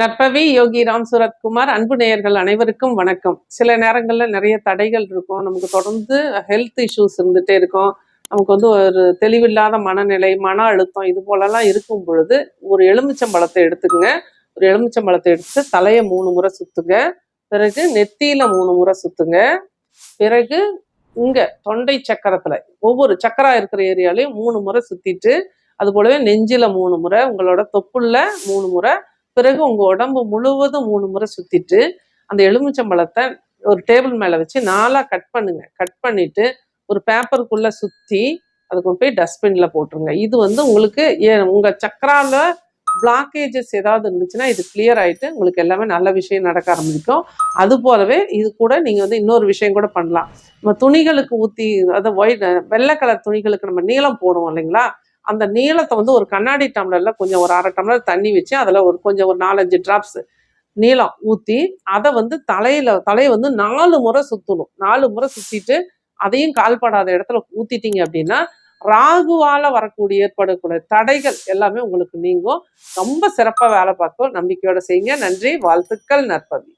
நற்பவி யோகி ராம் சுரத்குமார் அன்பு நேயர்கள் அனைவருக்கும் வணக்கம். சில நேரங்களில் நிறைய தடைகள் இருக்கும். நமக்கு தொடர்ந்து ஹெல்த் இஷ்யூஸ் இருந்துகிட்டே இருக்கும். நமக்கு வந்து ஒரு தெளிவில்லாத மனநிலை மன அழுத்தம் இது போலலாம் இருக்கும் பொழுது ஒரு எலுமிச்சம்பழத்தை எடுத்துக்கங்க. ஒரு எலுமிச்சம்பழத்தை எடுத்து தலையை மூணு முறை சுத்துங்க. பிறகு நெத்தியில மூணு முறை சுத்துங்க. பிறகு இங்க தொண்டை சக்கரத்துல ஒவ்வொரு சக்கரா இருக்கிற ஏரியாலையும் மூணு முறை சுத்திட்டு அது போலவே நெஞ்சில மூணு முறை உங்களோட தொப்புள்ள மூணு முறை பிறகு உங்க உடம்பு முழுவதும் மூணு முறை சுத்திட்டு அந்த எலுமிச்சம்பழத்தை ஒரு டேபிள் மேல வச்சு நாலா கட் பண்ணுங்க. கட் பண்ணிட்டு ஒரு பேப்பருக்குள்ள சுத்தி அதை கொண்டு போய் டஸ்ட்பின்ல போட்டுருங்க. இது வந்து உங்களுக்கு ஏ- உங்க சக்கரால பிளாக்கேஜஸ் ஏதாவது இருந்துச்சுன்னா இது கிளியர் ஆயிட்டு உங்களுக்கு எல்லாமே நல்ல விஷயம் நடக்க ஆரம்பிக்கும். அது போலவே இது கூட நீங்க வந்து இன்னொரு விஷயம் கூட பண்ணலாம். நம்ம துணிகளுக்கு ஊத்தி அதை ஒயிட் வெள்ளை கலர் துணிகளுக்கு நம்ம நீளம் போடுவோம் இல்லைங்களா? அந்த நீளத்தை வந்து ஒரு கண்ணாடி டம்ளரில் கொஞ்சம் ஒரு அரை டம்ளர் தண்ணி வச்சு அதில் ஒரு கொஞ்சம் ஒரு நாலஞ்சு ட்ராப்ஸ் நீளம் ஊற்றி அதை வந்து தலையில் தலையை வந்து நாலு முறை சுற்றணும் நாலு முறை சுற்றிட்டு அதையும் கால்படாத இடத்துல ஊற்றிட்டீங்க அப்படின்னா ராகுவால் வரக்கூடிய ஏற்படக்கூடிய தடைகள் எல்லாமே உங்களுக்கு நீங்கும். ரொம்ப சிறப்பாக வேலை பார்க்கும் நம்பிக்கையோட செய்யுங்க. நன்றி. வாழ்த்துக்கள் நற்பவி